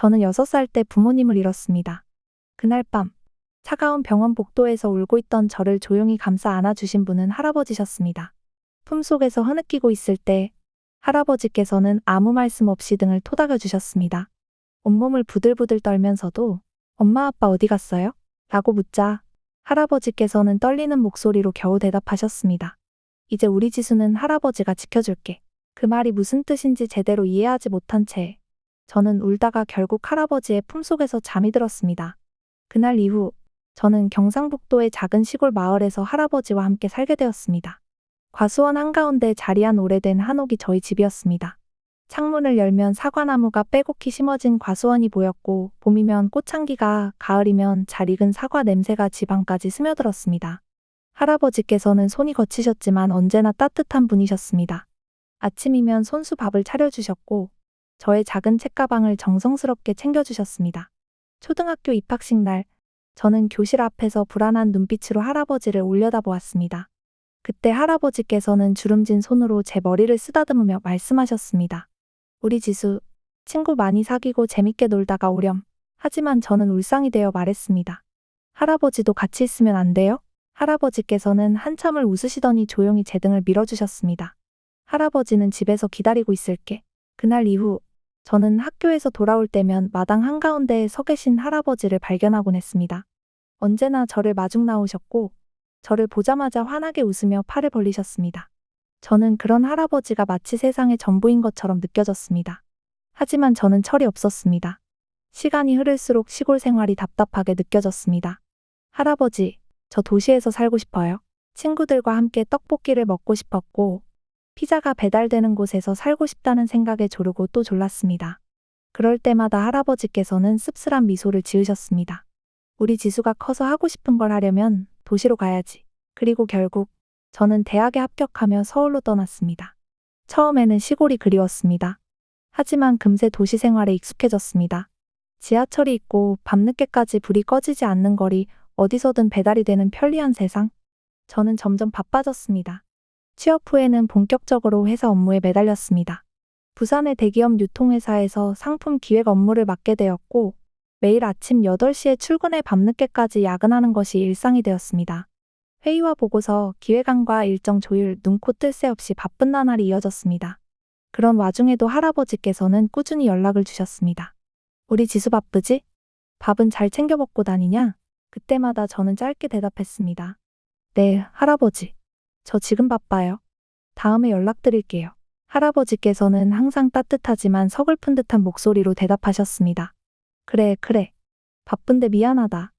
저는 6살 때 부모님을 잃었습니다. 그날 밤, 차가운 병원 복도에서 울고 있던 저를 조용히 감싸 안아주신 분은 할아버지셨습니다. 품속에서 흐느끼고 있을 때 할아버지께서는 아무 말씀 없이 등을 토닥여 주셨습니다. 온몸을 부들부들 떨면서도 엄마 아빠 어디 갔어요? 라고 묻자 할아버지께서는 떨리는 목소리로 겨우 대답하셨습니다. 이제 우리 지수는 할아버지가 지켜줄게. 그 말이 무슨 뜻인지 제대로 이해하지 못한 채 저는 울다가 결국 할아버지의 품속에서 잠이 들었습니다. 그날 이후 저는 경상북도의 작은 시골 마을에서 할아버지와 함께 살게 되었습니다. 과수원 한가운데 자리한 오래된 한옥이 저희 집이었습니다. 창문을 열면 사과나무가 빼곡히 심어진 과수원이 보였고, 봄이면 꽃향기가, 가을이면 잘 익은 사과 냄새가 집안까지 스며들었습니다. 할아버지께서는 손이 거치셨지만 언제나 따뜻한 분이셨습니다. 아침이면 손수 밥을 차려주셨고, 저의 작은 책가방을 정성스럽게 챙겨주셨습니다. 초등학교 입학식 날, 저는 교실 앞에서 불안한 눈빛으로 할아버지를 올려다보았습니다. 그때 할아버지께서는 주름진 손으로 제 머리를 쓰다듬으며 말씀하셨습니다. 우리 지수, 친구 많이 사귀고 재밌게 놀다가 오렴. 하지만 저는 울상이 되어 말했습니다. 할아버지도 같이 있으면 안 돼요? 할아버지께서는 한참을 웃으시더니 조용히 제 등을 밀어주셨습니다. 할아버지는 집에서 기다리고 있을게. 그날 이후 저는 학교에서 돌아올 때면 마당 한가운데에 서 계신 할아버지를 발견하곤 했습니다. 언제나 저를 마중 나오셨고 저를 보자마자 환하게 웃으며 팔을 벌리셨습니다. 저는 그런 할아버지가 마치 세상의 전부인 것처럼 느껴졌습니다. 하지만 저는 철이 없었습니다. 시간이 흐를수록 시골 생활이 답답하게 느껴졌습니다. 할아버지, 저 도시에서 살고 싶어요. 친구들과 함께 떡볶이를 먹고 싶었고, 피자가 배달되는 곳에서 살고 싶다는 생각에 조르고 또 졸랐습니다. 그럴 때마다 할아버지께서는 씁쓸한 미소를 지으셨습니다. 우리 지수가 커서 하고 싶은 걸 하려면 도시로 가야지. 그리고 결국 저는 대학에 합격하며 서울로 떠났습니다. 처음에는 시골이 그리웠습니다. 하지만 금세 도시 생활에 익숙해졌습니다. 지하철이 있고 밤늦게까지 불이 꺼지지 않는 거리, 어디서든 배달이 되는 편리한 세상. 저는 점점 바빠졌습니다. 취업 후에는 본격적으로 회사 업무에 매달렸습니다. 부산의 대기업 유통회사에서 상품 기획 업무를 맡게 되었고, 매일 아침 8시에 출근해 밤늦게까지 야근하는 것이 일상이 되었습니다. 회의와 보고서, 기획안과 일정 조율, 눈코 뜰 새 없이 바쁜 나날이 이어졌습니다. 그런 와중에도 할아버지께서는 꾸준히 연락을 주셨습니다. 우리 지수 바쁘지? 밥은 잘 챙겨 먹고 다니냐? 그때마다 저는 짧게 대답했습니다. 네, 할아버지. 저 지금 바빠요. 다음에 연락드릴게요. 할아버지께서는 항상 따뜻하지만 서글픈 듯한 목소리로 대답하셨습니다. 그래, 그래. 바쁜데 미안하다.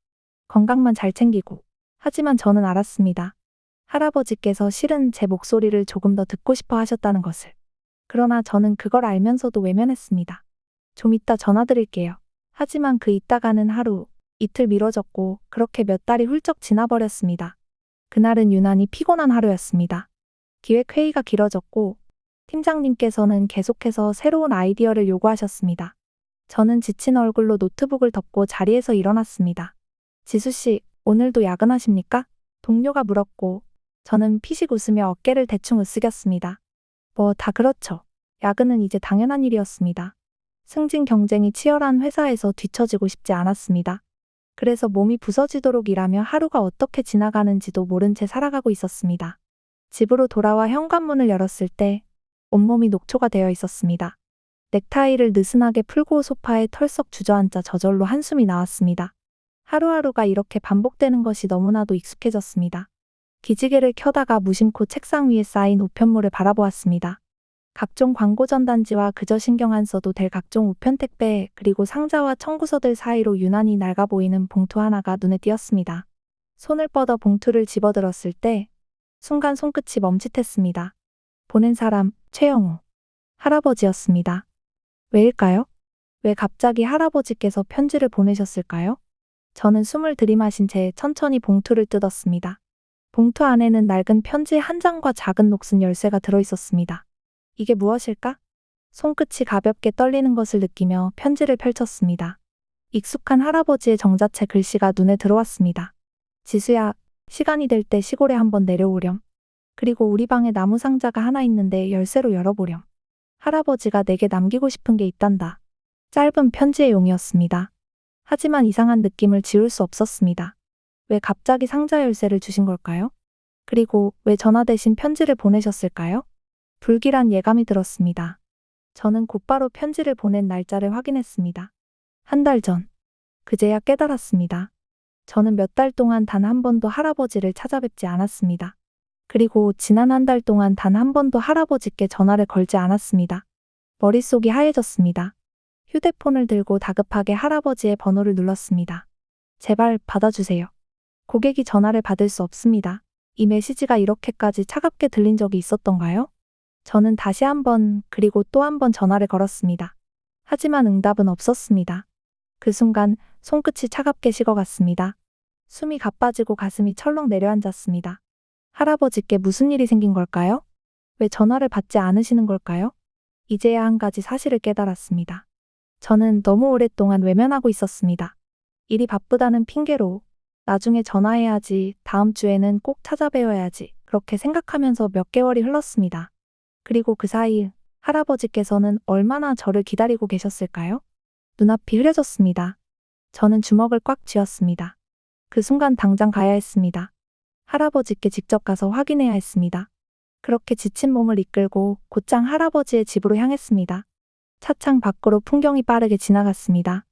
건강만 잘 챙기고. 하지만 저는 알았습니다. 할아버지께서 실은 제 목소리를 조금 더 듣고 싶어 하셨다는 것을. 그러나 저는 그걸 알면서도 외면했습니다. 좀 이따 전화드릴게요. 하지만 그 이따가는 하루, 이틀 미뤄졌고 그렇게 몇 달이 훌쩍 지나버렸습니다. 그날은 유난히 피곤한 하루였습니다. 기획회의가 길어졌고 팀장님께서는 계속해서 새로운 아이디어를 요구하셨습니다. 저는 지친 얼굴로 노트북을 덮고 자리에서 일어났습니다. 지수씨, 오늘도 야근하십니까? 동료가 물었고 저는 피식 웃으며 어깨를 대충 으쓱였습니다. 뭐 다 그렇죠. 야근은 이제 당연한 일이었습니다. 승진 경쟁이 치열한 회사에서 뒤처지고 싶지 않았습니다. 그래서 몸이 부서지도록 일하며 하루가 어떻게 지나가는지도 모른 채 살아가고 있었습니다. 집으로 돌아와 현관문을 열었을 때 온몸이 녹초가 되어 있었습니다. 넥타이를 느슨하게 풀고 소파에 털썩 주저앉자 저절로 한숨이 나왔습니다. 하루하루가 이렇게 반복되는 것이 너무나도 익숙해졌습니다. 기지개를 켜다가 무심코 책상 위에 쌓인 우편물을 바라보았습니다. 각종 광고 전단지와 그저 신경 안 써도 될 각종 우편 택배 그리고 상자와 청구서들 사이로 유난히 낡아 보이는 봉투 하나가 눈에 띄었습니다. 손을 뻗어 봉투를 집어들었을 때 순간 손끝이 멈칫했습니다. 보낸 사람 최영우 할아버지였습니다. 왜일까요? 왜 갑자기 할아버지께서 편지를 보내셨을까요? 저는 숨을 들이마신 채 천천히 봉투를 뜯었습니다. 봉투 안에는 낡은 편지 한 장과 작은 녹슨 열쇠가 들어 있었습니다. 이게 무엇일까? 손끝이 가볍게 떨리는 것을 느끼며 편지를 펼쳤습니다. 익숙한 할아버지의 정자체 글씨가 눈에 들어왔습니다. 지수야, 시간이 될 때 시골에 한번 내려오렴. 그리고 우리 방에 나무 상자가 하나 있는데 열쇠로 열어보렴. 할아버지가 내게 남기고 싶은 게 있단다. 짧은 편지의 용이었습니다. 하지만 이상한 느낌을 지울 수 없었습니다. 왜 갑자기 상자 열쇠를 주신 걸까요? 그리고 왜 전화 대신 편지를 보내셨을까요? 불길한 예감이 들었습니다. 저는 곧바로 편지를 보낸 날짜를 확인했습니다. 한 달 전. 그제야 깨달았습니다. 저는 몇 달 동안 단 한 번도 할아버지를 찾아뵙지 않았습니다. 그리고 지난 한 달 동안 단 한 번도 할아버지께 전화를 걸지 않았습니다. 머릿속이 하얘졌습니다. 휴대폰을 들고 다급하게 할아버지의 번호를 눌렀습니다. 제발 받아주세요. 고객이 전화를 받을 수 없습니다. 이 메시지가 이렇게까지 차갑게 들린 적이 있었던가요? 저는 다시 한 번, 그리고 또 한 번 전화를 걸었습니다. 하지만 응답은 없었습니다. 그 순간 손끝이 차갑게 식어갔습니다. 숨이 가빠지고 가슴이 철렁 내려앉았습니다. 할아버지께 무슨 일이 생긴 걸까요? 왜 전화를 받지 않으시는 걸까요? 이제야 한 가지 사실을 깨달았습니다. 저는 너무 오랫동안 외면하고 있었습니다. 일이 바쁘다는 핑계로 나중에 전화해야지, 다음 주에는 꼭 찾아뵈어야지, 그렇게 생각하면서 몇 개월이 흘렀습니다. 그리고 그 사이 할아버지께서는 얼마나 저를 기다리고 계셨을까요? 눈앞이 흐려졌습니다. 저는 주먹을 꽉 쥐었습니다. 그 순간 당장 가야 했습니다. 할아버지께 직접 가서 확인해야 했습니다. 그렇게 지친 몸을 이끌고 곧장 할아버지의 집으로 향했습니다. 차창 밖으로 풍경이 빠르게 지나갔습니다.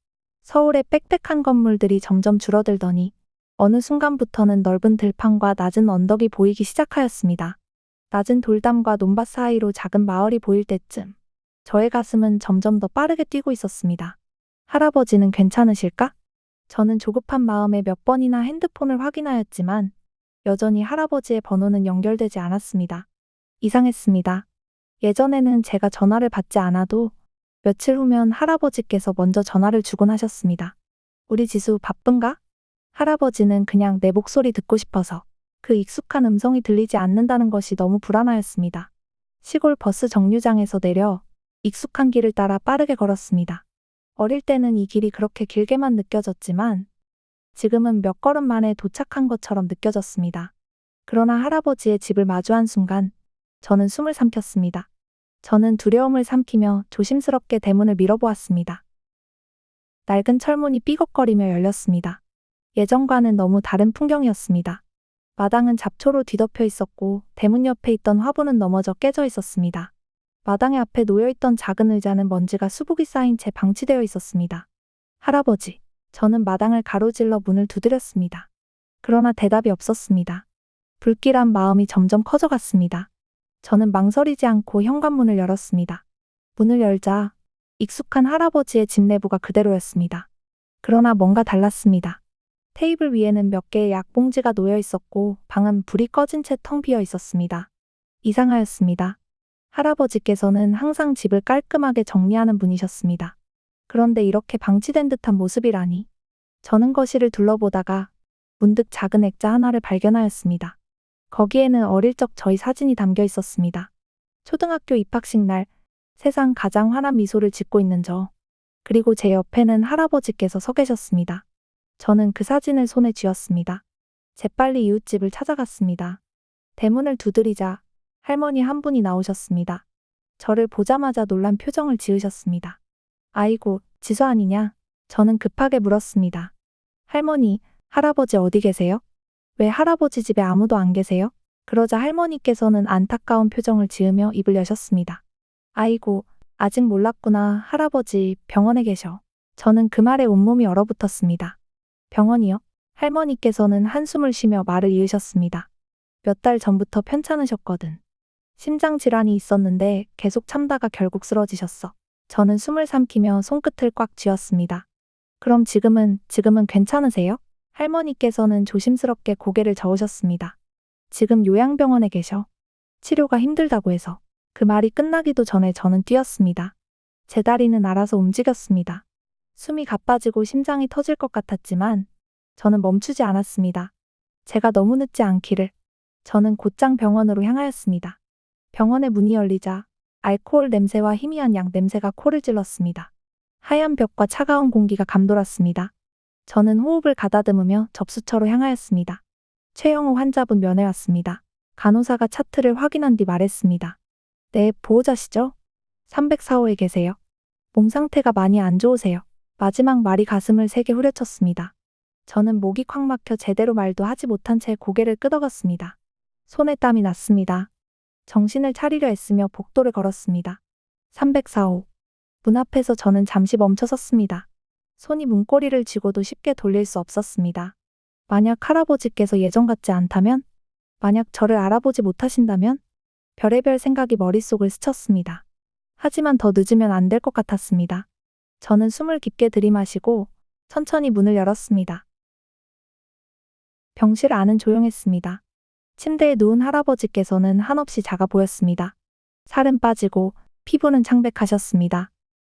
서울의 빽빽한 건물들이 점점 줄어들더니 어느 순간부터는 넓은 들판과 낮은 언덕이 보이기 시작하였습니다. 낮은 돌담과 논밭 사이로 작은 마을이 보일 때쯤 저의 가슴은 점점 더 빠르게 뛰고 있었습니다. 할아버지는 괜찮으실까? 저는 조급한 마음에 몇 번이나 핸드폰을 확인하였지만 여전히 할아버지의 번호는 연결되지 않았습니다. 이상했습니다. 예전에는 제가 전화를 받지 않아도 며칠 후면 할아버지께서 먼저 전화를 주곤 하셨습니다. 우리 지수 바쁜가? 할아버지는 그냥 내 목소리 듣고 싶어서 그 익숙한 음성이 들리지 않는다는 것이 너무 불안하였습니다. 시골 버스 정류장에서 내려 익숙한 길을 따라 빠르게 걸었습니다. 어릴 때는 이 길이 그렇게 길게만 느껴졌지만 지금은 몇 걸음 만에 도착한 것처럼 느껴졌습니다. 그러나 할아버지의 집을 마주한 순간 저는 숨을 삼켰습니다. 저는 두려움을 삼키며 조심스럽게 대문을 밀어보았습니다. 낡은 철문이 삐걱거리며 열렸습니다. 예전과는 너무 다른 풍경이었습니다. 마당은 잡초로 뒤덮여 있었고 대문 옆에 있던 화분은 넘어져 깨져 있었습니다. 마당의 앞에 놓여있던 작은 의자는 먼지가 수북이 쌓인 채 방치되어 있었습니다. 할아버지, 저는 마당을 가로질러 문을 두드렸습니다. 그러나 대답이 없었습니다. 불길한 마음이 점점 커져갔습니다. 저는 망설이지 않고 현관문을 열었습니다. 문을 열자 익숙한 할아버지의 집 내부가 그대로였습니다. 그러나 뭔가 달랐습니다. 테이블 위에는 몇 개의 약봉지가 놓여 있었고 방은 불이 꺼진 채 텅 비어 있었습니다. 이상하였습니다. 할아버지께서는 항상 집을 깔끔하게 정리하는 분이셨습니다. 그런데 이렇게 방치된 듯한 모습이라니. 저는 거실을 둘러보다가 문득 작은 액자 하나를 발견하였습니다. 거기에는 어릴 적 저희 사진이 담겨 있었습니다. 초등학교 입학식 날 세상 가장 환한 미소를 짓고 있는 저. 그리고 제 옆에는 할아버지께서 서 계셨습니다. 저는 그 사진을 손에 쥐었습니다. 재빨리 이웃집을 찾아갔습니다. 대문을 두드리자 할머니 한 분이 나오셨습니다. 저를 보자마자 놀란 표정을 지으셨습니다. 아이고, 지수 아니냐? 저는 급하게 물었습니다. 할머니, 할아버지 어디 계세요? 왜 할아버지 집에 아무도 안 계세요? 그러자 할머니께서는 안타까운 표정을 지으며 입을 여셨습니다. 아이고, 아직 몰랐구나. 할아버지 병원에 계셔. 저는 그 말에 온몸이 얼어붙었습니다. 병원이요? 할머니께서는 한숨을 쉬며 말을 이으셨습니다. 몇 달 전부터 편찮으셨거든. 심장 질환이 있었는데 계속 참다가 결국 쓰러지셨어. 저는 숨을 삼키며 손끝을 꽉 쥐었습니다. 그럼 지금은, 지금은 괜찮으세요? 할머니께서는 조심스럽게 고개를 저으셨습니다. 지금 요양병원에 계셔. 치료가 힘들다고 해서. 그 말이 끝나기도 전에 저는 뛰었습니다. 제 다리는 알아서 움직였습니다. 숨이 가빠지고 심장이 터질 것 같았지만 저는 멈추지 않았습니다. 제가 너무 늦지 않기를. 저는 곧장 병원으로 향하였습니다. 병원의 문이 열리자 알코올 냄새와 희미한 약 냄새가 코를 찔렀습니다. 하얀 벽과 차가운 공기가 감돌았습니다. 저는 호흡을 가다듬으며 접수처로 향하였습니다. 최영호 환자분 면회 왔습니다. 간호사가 차트를 확인한 뒤 말했습니다. 네, 보호자시죠? 304호에 계세요. 몸 상태가 많이 안 좋으세요. 마지막 말이 가슴을 세게 후려쳤습니다. 저는 목이 콱 막혀 제대로 말도 하지 못한 채 고개를 끄덕였습니다. 손에 땀이 났습니다. 정신을 차리려 애쓰며 복도를 걸었습니다. 304호. 문 앞에서 저는 잠시 멈춰 섰습니다. 손이 문고리를 쥐고도 쉽게 돌릴 수 없었습니다. 만약 할아버지께서 예전 같지 않다면? 만약 저를 알아보지 못하신다면? 별의별 생각이 머릿속을 스쳤습니다. 하지만 더 늦으면 안 될 것 같았습니다. 저는 숨을 깊게 들이마시고 천천히 문을 열었습니다. 병실 안은 조용했습니다. 침대에 누운 할아버지께서는 한없이 작아 보였습니다. 살은 빠지고 피부는 창백하셨습니다.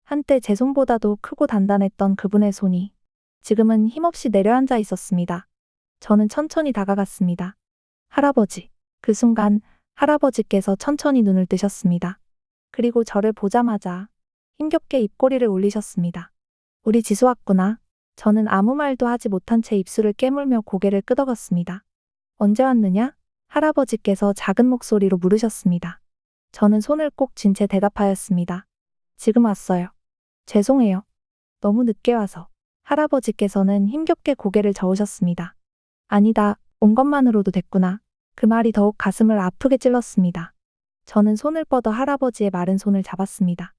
한때 제 손보다도 크고 단단했던 그분의 손이 지금은 힘없이 내려앉아 있었습니다. 저는 천천히 다가갔습니다. 할아버지. 그 순간 할아버지께서 천천히 눈을 뜨셨습니다. 그리고 저를 보자마자 힘겹게 입꼬리를 올리셨습니다. 우리 지수 왔구나. 저는 아무 말도 하지 못한 채 입술을 깨물며 고개를 끄덕였습니다. 언제 왔느냐? 할아버지께서 작은 목소리로 물으셨습니다. 저는 손을 꼭 쥔 채 대답하였습니다. 지금 왔어요. 죄송해요. 너무 늦게 와서. 할아버지께서는 힘겹게 고개를 저으셨습니다. 아니다, 온 것만으로도 됐구나. 그 말이 더욱 가슴을 아프게 찔렀습니다. 저는 손을 뻗어 할아버지의 마른 손을 잡았습니다.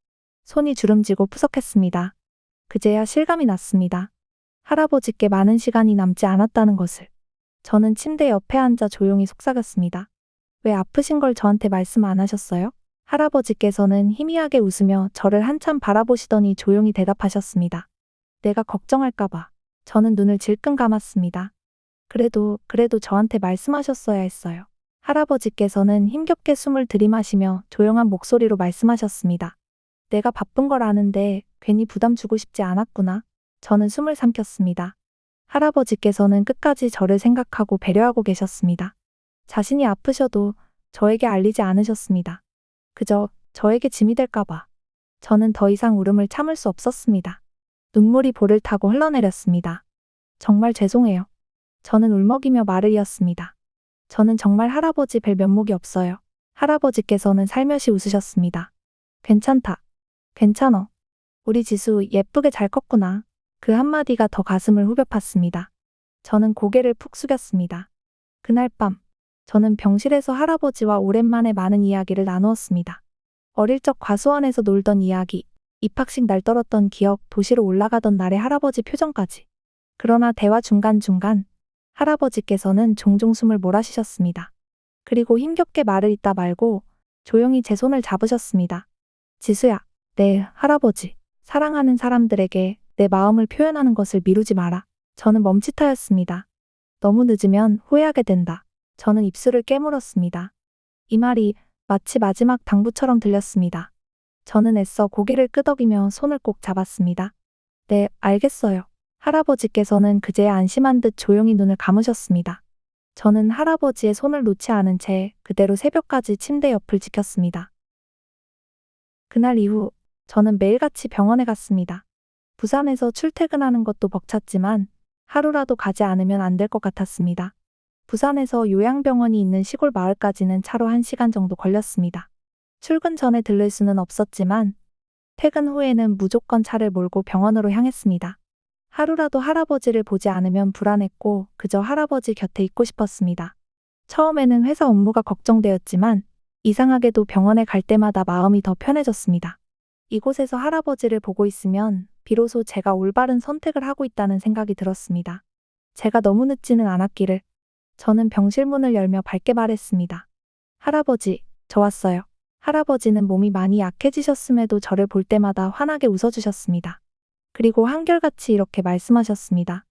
손이 주름지고 푸석했습니다. 그제야 실감이 났습니다. 할아버지께 많은 시간이 남지 않았다는 것을. 저는 침대 옆에 앉아 조용히 속삭였습니다. 왜 아프신 걸 저한테 말씀 안 하셨어요? 할아버지께서는 희미하게 웃으며 저를 한참 바라보시더니 조용히 대답하셨습니다. 내가 걱정할까봐. 저는 눈을 질끈 감았습니다. 그래도, 그래도 저한테 말씀하셨어야 했어요. 할아버지께서는 힘겹게 숨을 들이마시며 조용한 목소리로 말씀하셨습니다. 내가 바쁜 걸 아는데 괜히 부담 주고 싶지 않았구나. 저는 숨을 삼켰습니다. 할아버지께서는 끝까지 저를 생각하고 배려하고 계셨습니다. 자신이 아프셔도 저에게 알리지 않으셨습니다. 그저 저에게 짐이 될까봐. 저는 더 이상 울음을 참을 수 없었습니다. 눈물이 볼을 타고 흘러내렸습니다. 정말 죄송해요. 저는 울먹이며 말을 이었습니다. 저는 정말 할아버지 뵐 면목이 없어요. 할아버지께서는 살며시 웃으셨습니다. 괜찮다. 괜찮어. 우리 지수 예쁘게 잘 컸구나. 그 한마디가 더 가슴을 후벼 팠습니다. 저는 고개를 푹 숙였습니다. 그날 밤, 저는 병실에서 할아버지와 오랜만에 많은 이야기를 나누었습니다. 어릴 적 과수원에서 놀던 이야기, 입학식 날 떨었던 기억, 도시로 올라가던 날의 할아버지 표정까지. 그러나 대화 중간중간 할아버지께서는 종종 숨을 몰아쉬셨습니다. 그리고 힘겹게 말을 잇다 말고 조용히 제 손을 잡으셨습니다. 지수야, 네, 할아버지. 사랑하는 사람들에게 내 마음을 표현하는 것을 미루지 마라. 저는 멈칫하였습니다. 너무 늦으면 후회하게 된다. 저는 입술을 깨물었습니다. 이 말이 마치 마지막 당부처럼 들렸습니다. 저는 애써 고개를 끄덕이며 손을 꼭 잡았습니다. 네, 알겠어요. 할아버지께서는 그제야 안심한 듯 조용히 눈을 감으셨습니다. 저는 할아버지의 손을 놓지 않은 채 그대로 새벽까지 침대 옆을 지켰습니다. 그날 이후 저는 매일같이 병원에 갔습니다. 부산에서 출퇴근하는 것도 벅찼지만 하루라도 가지 않으면 안 될 것 같았습니다. 부산에서 요양병원이 있는 시골 마을까지는 차로 1시간 정도 걸렸습니다. 출근 전에 들를 수는 없었지만 퇴근 후에는 무조건 차를 몰고 병원으로 향했습니다. 하루라도 할아버지를 보지 않으면 불안했고 그저 할아버지 곁에 있고 싶었습니다. 처음에는 회사 업무가 걱정되었지만 이상하게도 병원에 갈 때마다 마음이 더 편해졌습니다. 이곳에서 할아버지를 보고 있으면 비로소 제가 올바른 선택을 하고 있다는 생각이 들었습니다. 제가 너무 늦지는 않았기를 저는 병실 문을 열며 밝게 말했습니다. 할아버지, 저 왔어요. 할아버지는 몸이 많이 약해지셨음에도 저를 볼 때마다 환하게 웃어주셨습니다. 그리고 한결같이 이렇게 말씀하셨습니다.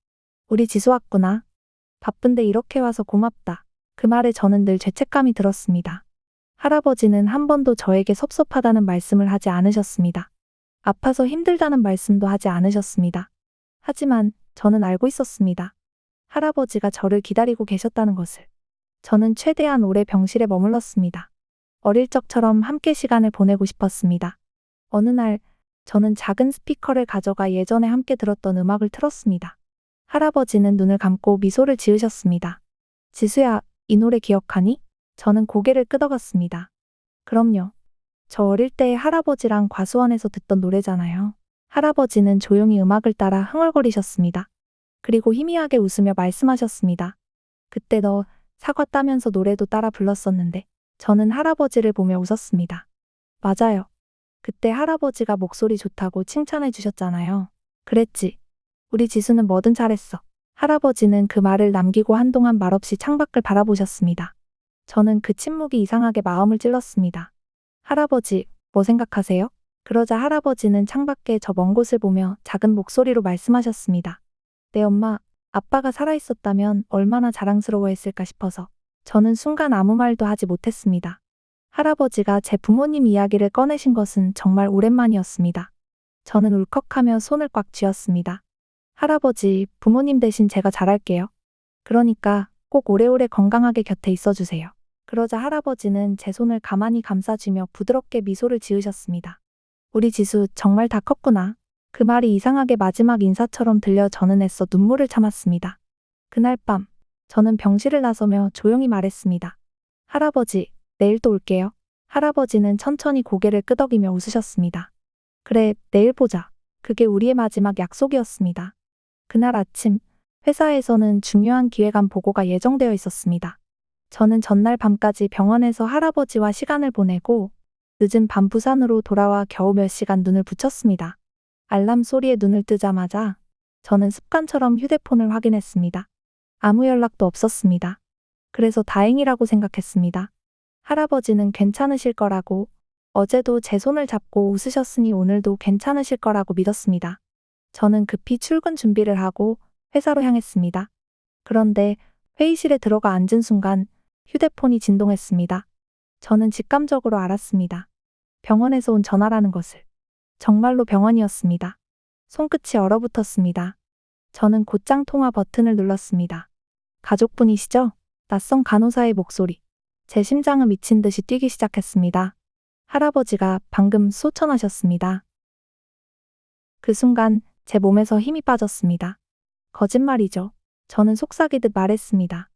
우리 지수 왔구나. 바쁜데 이렇게 와서 고맙다. 그 말에 저는 늘 죄책감이 들었습니다. 할아버지는 한 번도 저에게 섭섭하다는 말씀을 하지 않으셨습니다. 아파서 힘들다는 말씀도 하지 않으셨습니다. 하지만 저는 알고 있었습니다. 할아버지가 저를 기다리고 계셨다는 것을. 저는 최대한 오래 병실에 머물렀습니다. 어릴 적처럼 함께 시간을 보내고 싶었습니다. 어느 날 저는 작은 스피커를 가져가 예전에 함께 들었던 음악을 틀었습니다. 할아버지는 눈을 감고 미소를 지으셨습니다. 지수야, 이 노래 기억하니? 저는 고개를 끄덕였습니다. 그럼요. 저 어릴 때 할아버지랑 과수원에서 듣던 노래잖아요. 할아버지는 조용히 음악을 따라 흥얼거리셨습니다. 그리고 희미하게 웃으며 말씀하셨습니다. 그때 너 사과 따면서 노래도 따라 불렀었는데 저는 할아버지를 보며 웃었습니다. 맞아요. 그때 할아버지가 목소리 좋다고 칭찬해 주셨잖아요. 그랬지. 우리 지수는 뭐든 잘했어. 할아버지는 그 말을 남기고 한동안 말없이 창밖을 바라보셨습니다. 저는 그 침묵이 이상하게 마음을 찔렀습니다. 할아버지, 뭐 생각하세요? 그러자 할아버지는 창밖에 저 먼 곳을 보며 작은 목소리로 말씀하셨습니다. 내 엄마, 아빠가 살아있었다면 얼마나 자랑스러워했을까 싶어서 저는 순간 아무 말도 하지 못했습니다. 할아버지가 제 부모님 이야기를 꺼내신 것은 정말 오랜만이었습니다. 저는 울컥하며 손을 꽉 쥐었습니다. 할아버지, 부모님 대신 제가 잘할게요. 그러니까 꼭 오래오래 건강하게 곁에 있어주세요. 그러자 할아버지는 제 손을 가만히 감싸주며 부드럽게 미소를 지으셨습니다. 우리 지수 정말 다 컸구나. 그 말이 이상하게 마지막 인사처럼 들려 저는 애써 눈물을 참았습니다. 그날 밤, 저는 병실을 나서며 조용히 말했습니다. 할아버지, 내일 또 올게요. 할아버지는 천천히 고개를 끄덕이며 웃으셨습니다. 그래, 내일 보자. 그게 우리의 마지막 약속이었습니다. 그날 아침, 회사에서는 중요한 기획안 보고가 예정되어 있었습니다. 저는 전날 밤까지 병원에서 할아버지와 시간을 보내고 늦은 밤 부산으로 돌아와 겨우 몇 시간 눈을 붙였습니다. 알람 소리에 눈을 뜨자마자 저는 습관처럼 휴대폰을 확인했습니다. 아무 연락도 없었습니다. 그래서 다행이라고 생각했습니다. 할아버지는 괜찮으실 거라고 어제도 제 손을 잡고 웃으셨으니 오늘도 괜찮으실 거라고 믿었습니다. 저는 급히 출근 준비를 하고 회사로 향했습니다. 그런데 회의실에 들어가 앉은 순간 휴대폰이 진동했습니다. 저는 직감적으로 알았습니다. 병원에서 온 전화라는 것을. 정말로 병원이었습니다. 손끝이 얼어붙었습니다. 저는 곧장 통화 버튼을 눌렀습니다. 가족분이시죠? 낯선 간호사의 목소리. 제 심장은 미친 듯이 뛰기 시작했습니다. 할아버지가 방금 소천하셨습니다. 그 순간 제 몸에서 힘이 빠졌습니다. 거짓말이죠. 저는 속삭이듯 말했습니다.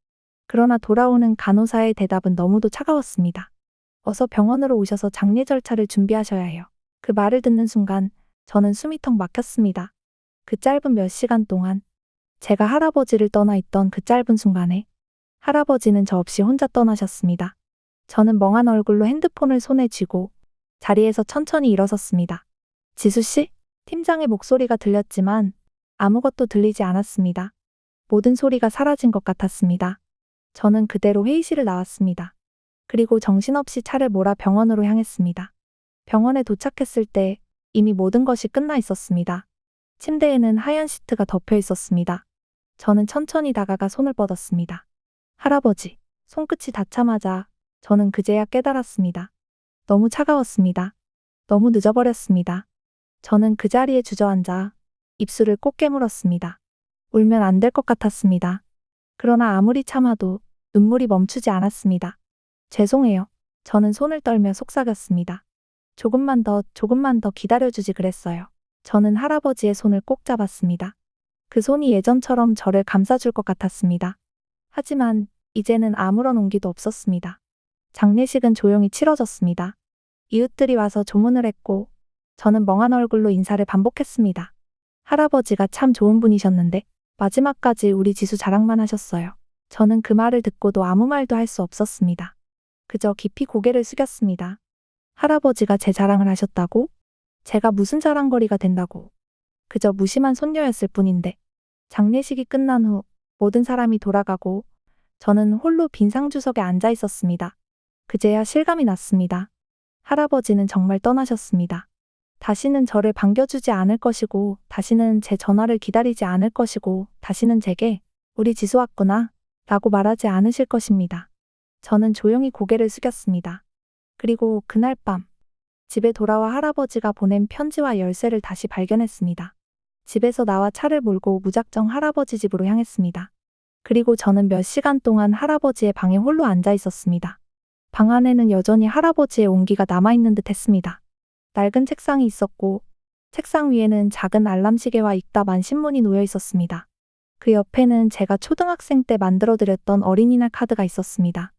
그러나 돌아오는 간호사의 대답은 너무도 차가웠습니다. 어서 병원으로 오셔서 장례 절차를 준비하셔야 해요. 그 말을 듣는 순간 저는 숨이 턱 막혔습니다. 그 짧은 몇 시간 동안 제가 할아버지를 떠나 있던 그 짧은 순간에 할아버지는 저 없이 혼자 떠나셨습니다. 저는 멍한 얼굴로 핸드폰을 손에 쥐고 자리에서 천천히 일어섰습니다. 지수 씨? 팀장의 목소리가 들렸지만 아무것도 들리지 않았습니다. 모든 소리가 사라진 것 같았습니다. 저는 그대로 회의실을 나왔습니다. 그리고 정신없이 차를 몰아 병원으로 향했습니다. 병원에 도착했을 때 이미 모든 것이 끝나 있었습니다. 침대에는 하얀 시트가 덮여 있었습니다. 저는 천천히 다가가 손을 뻗었습니다. 할아버지, 손끝이 닿자마자 저는 그제야 깨달았습니다. 너무 차가웠습니다. 너무 늦어버렸습니다. 저는 그 자리에 주저앉아 입술을 꼭 깨물었습니다. 울면 안 될 것 같았습니다. 그러나 아무리 참아도 눈물이 멈추지 않았습니다. 죄송해요. 저는 손을 떨며 속삭였습니다. 조금만 더, 조금만 더 기다려주지 그랬어요. 저는 할아버지의 손을 꼭 잡았습니다. 그 손이 예전처럼 저를 감싸줄 것 같았습니다. 하지만 이제는 아무런 온기도 없었습니다. 장례식은 조용히 치러졌습니다. 이웃들이 와서 조문을 했고 저는 멍한 얼굴로 인사를 반복했습니다. 할아버지가 참 좋은 분이셨는데 마지막까지 우리 지수 자랑만 하셨어요. 저는 그 말을 듣고도 아무 말도 할 수 없었습니다. 그저 깊이 고개를 숙였습니다. 할아버지가 제 자랑을 하셨다고? 제가 무슨 자랑거리가 된다고? 그저 무심한 손녀였을 뿐인데 장례식이 끝난 후 모든 사람이 돌아가고 저는 홀로 빈 상주석에 앉아 있었습니다. 그제야 실감이 났습니다. 할아버지는 정말 떠나셨습니다. 다시는 저를 반겨주지 않을 것이고, 다시는 제 전화를 기다리지 않을 것이고, 다시는 제게, 우리 지수 왔구나, 라고 말하지 않으실 것입니다. 저는 조용히 고개를 숙였습니다. 그리고 그날 밤, 집에 돌아와 할아버지가 보낸 편지와 열쇠를 다시 발견했습니다. 집에서 나와 차를 몰고 무작정 할아버지 집으로 향했습니다. 그리고 저는 몇 시간 동안 할아버지의 방에 홀로 앉아 있었습니다. 방 안에는 여전히 할아버지의 온기가 남아있는 듯 했습니다. 낡은 책상이 있었고, 책상 위에는 작은 알람 시계와 읽다 만 신문이 놓여 있었습니다. 그 옆에는 제가 초등학생 때 만들어드렸던 어린이날 카드가 있었습니다.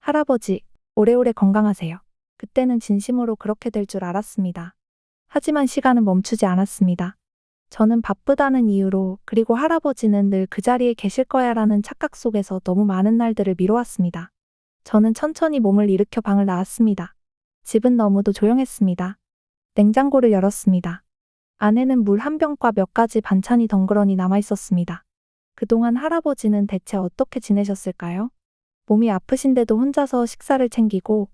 할아버지, 오래오래 건강하세요. 그때는 진심으로 그렇게 될 줄 알았습니다. 하지만 시간은 멈추지 않았습니다. 저는 바쁘다는 이유로 그리고 할아버지는 늘 그 자리에 계실 거야 라는 착각 속에서 너무 많은 날들을 미뤄왔습니다. 저는 천천히 몸을 일으켜 방을 나왔습니다. 집은 너무도 조용했습니다. 냉장고를 열었습니다. 안에는 물 한 병과 몇 가지 반찬이 덩그러니 남아 있었습니다. 그동안 할아버지는 대체 어떻게 지내셨을까요? 몸이 아프신데도 혼자서 식사를 챙기고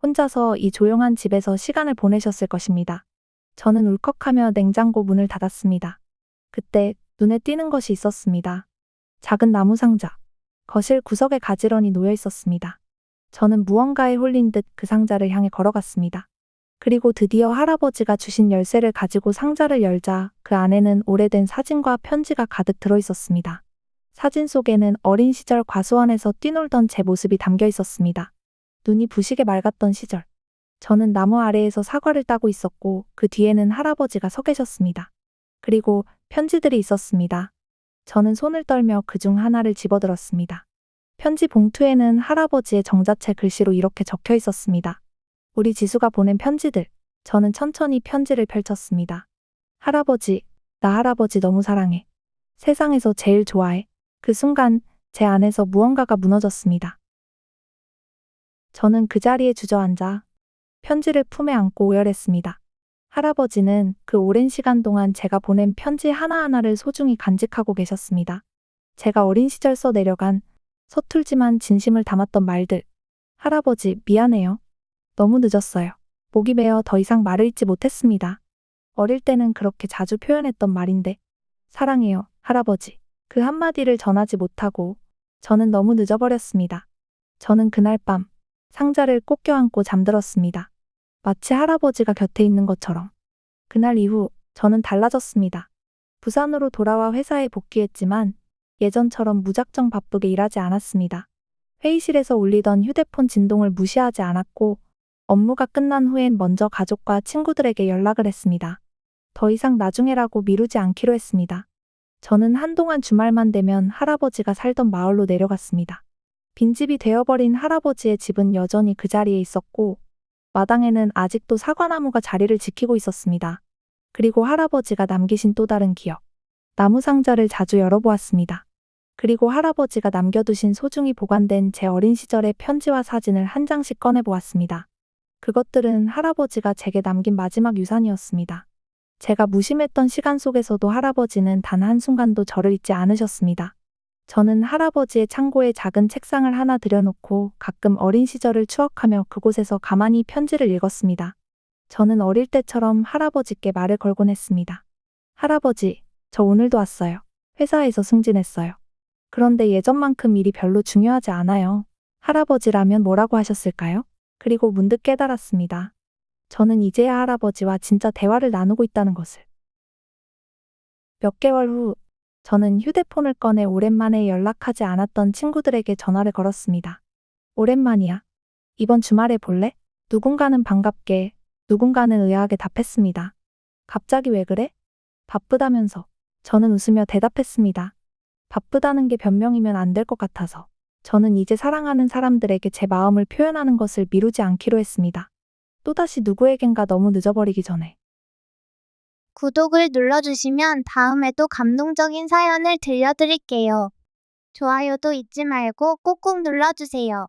혼자서 이 조용한 집에서 시간을 보내셨을 것입니다. 저는 울컥하며 냉장고 문을 닫았습니다. 그때 눈에 띄는 것이 있었습니다. 작은 나무 상자. 거실 구석에 가지런히 놓여 있었습니다. 저는 무언가에 홀린 듯 그 상자를 향해 걸어갔습니다. 그리고 드디어 할아버지가 주신 열쇠를 가지고 상자를 열자 그 안에는 오래된 사진과 편지가 가득 들어 있었습니다. 사진 속에는 어린 시절 과수원에서 뛰놀던 제 모습이 담겨 있었습니다. 눈이 부시게 맑았던 시절. 저는 나무 아래에서 사과를 따고 있었고 그 뒤에는 할아버지가 서 계셨습니다. 그리고 편지들이 있었습니다. 저는 손을 떨며 그 중 하나를 집어들었습니다. 편지 봉투에는 할아버지의 정자체 글씨로 이렇게 적혀 있었습니다. 우리 지수가 보낸 편지들. 저는 천천히 편지를 펼쳤습니다. 할아버지, 나 할아버지 너무 사랑해. 세상에서 제일 좋아해. 그 순간 제 안에서 무언가가 무너졌습니다. 저는 그 자리에 주저앉아 편지를 품에 안고 오열했습니다. 할아버지는 그 오랜 시간 동안 제가 보낸 편지 하나하나를 소중히 간직하고 계셨습니다. 제가 어린 시절 써 내려간 서툴지만 진심을 담았던 말들. 할아버지, 미안해요. 너무 늦었어요. 목이 메어 더 이상 말을 잇지 못했습니다. 어릴 때는 그렇게 자주 표현했던 말인데, 사랑해요, 할아버지. 그 한마디를 전하지 못하고, 저는 너무 늦어버렸습니다. 저는 그날 밤, 상자를 꼭 껴안고 잠들었습니다. 마치 할아버지가 곁에 있는 것처럼. 그날 이후, 저는 달라졌습니다. 부산으로 돌아와 회사에 복귀했지만, 예전처럼 무작정 바쁘게 일하지 않았습니다. 회의실에서 울리던 휴대폰 진동을 무시하지 않았고, 업무가 끝난 후엔 먼저 가족과 친구들에게 연락을 했습니다. 더 이상 나중에라고 미루지 않기로 했습니다. 저는 한동안 주말만 되면 할아버지가 살던 마을로 내려갔습니다. 빈집이 되어버린 할아버지의 집은 여전히 그 자리에 있었고, 마당에는 아직도 사과나무가 자리를 지키고 있었습니다. 그리고 할아버지가 남기신 또 다른 기억. 나무 상자를 자주 열어보았습니다. 그리고 할아버지가 남겨두신 소중히 보관된 제 어린 시절의 편지와 사진을 한 장씩 꺼내보았습니다. 그것들은 할아버지가 제게 남긴 마지막 유산이었습니다. 제가 무심했던 시간 속에서도 할아버지는 단 한순간도 저를 잊지 않으셨습니다. 저는 할아버지의 창고에 작은 책상을 하나 들여놓고 가끔 어린 시절을 추억하며 그곳에서 가만히 편지를 읽었습니다. 저는 어릴 때처럼 할아버지께 말을 걸곤 했습니다. 할아버지, 저 오늘도 왔어요. 회사에서 승진했어요. 그런데 예전만큼 일이 별로 중요하지 않아요. 할아버지라면 뭐라고 하셨을까요? 그리고 문득 깨달았습니다. 저는 이제야 할아버지와 진짜 대화를 나누고 있다는 것을. 몇 개월 후, 저는 휴대폰을 꺼내 오랜만에 연락하지 않았던 친구들에게 전화를 걸었습니다. 오랜만이야. 이번 주말에 볼래? 누군가는 반갑게, 누군가는 의아하게 답했습니다. 갑자기 왜 그래? 바쁘다면서. 저는 웃으며 대답했습니다. 바쁘다는 게 변명이면 안 될 것 같아서. 저는 이제 사랑하는 사람들에게 제 마음을 표현하는 것을 미루지 않기로 했습니다. 또다시 누구에겐가 너무 늦어버리기 전에. 구독을 눌러주시면 다음에도 감동적인 사연을 들려드릴게요. 좋아요도 잊지 말고 꼭꼭 눌러주세요.